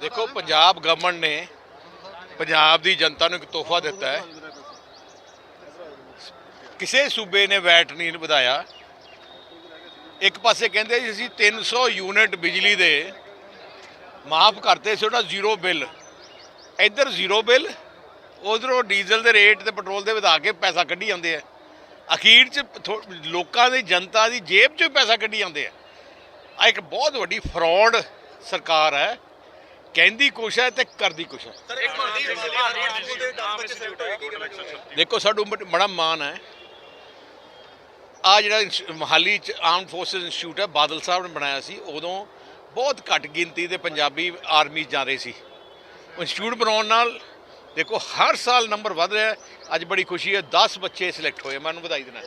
ਦੇਖੋ, ਪੰਜਾਬ ਗਵਰਨਮੈਂਟ ਨੇ ਪੰਜਾਬ ਦੀ ਜਨਤਾ ਨੂੰ ਇੱਕ ਤੋਹਫਾ ਦਿੱਤਾ ਹੈ। ਕਿਸੇ ਸੂਬੇ ਨੇ ਵੈਟ ਨਹੀਂ ਵਧਾਇਆ। ਇੱਕ ਪਾਸੇ ਕਹਿੰਦੇ ਜੀ, ਅਸੀਂ 300 ਯੂਨਿਟ ਬਿਜਲੀ ਦੇ ਮਾਫ ਕਰਤੇ ਸੀ, ਉਹਦਾ ਜ਼ੀਰੋ ਬਿੱਲ। ਇੱਧਰ ਜ਼ੀਰੋ ਬਿੱਲ, ਉਧਰੋਂ ਡੀਜ਼ਲ ਦੇ ਰੇਟ ਤੇ ਪੈਟਰੋਲ ਦੇ ਵਧਾ ਕੇ ਪੈਸਾ ਕੱਢੀ ਜਾਂਦੇ ਆ। ਅਖੀਰ ਚ ਲੋਕਾਂ ਦੀ ਜਨਤਾ ਦੀ ਜੇਬ ਚੋਂ ਹੀ ਪੈਸਾ ਕੱਢੀ ਜਾਂਦੇ ਆ। ਆ ਇੱਕ ਬਹੁਤ ਵੱਡੀ ਫਰਾਡ ਸਰਕਾਰ ਹੈ। ਕਹਿੰਦੀ ਕੁਛ ਹੈ ਤੇ ਕਰਦੀ ਕੁਛ ਹੈ। ਦੇਖੋ ਸਾਡੂ ਬੜ- ਮਾਣ ਹੈ। ਆ ਜਿਹੜਾ ਮੋਹਾਲੀ ਚ ਆਰਮ ਫੋਰਸਸ ਇੰਸਟੀਚਿਊਟ ਹੈ ਬਾਦਲ ਸਾਹਿਬ ਨੇ ਬਣਾਇਆ ਸੀ ਉਦੋਂ ਬਹੁਤ ਘੱਟ ਗਿਣਤੀ ਦੇ ਪੰਜਾਬੀ ਆਰਮੀ ਜਾ ਰਹੇ ਸੀ। ਇੰਸਟੀਚਿਊਟ ਬਣਾਉਣ ਨਾਲ ਦੇਖੋ ਹਰ ਸਾਲ ਨੰਬਰ ਵਧ ਰਿਹਾ ਹੈ। ਅੱਜ ਬੜੀ ਖੁਸ਼ੀ ਹੈ 10 ਬੱਚੇ ਸਿਲੈਕਟ ਹੋਏ ਮੈਨੂੰ ਵਧਾਈ ਦੇਣਾ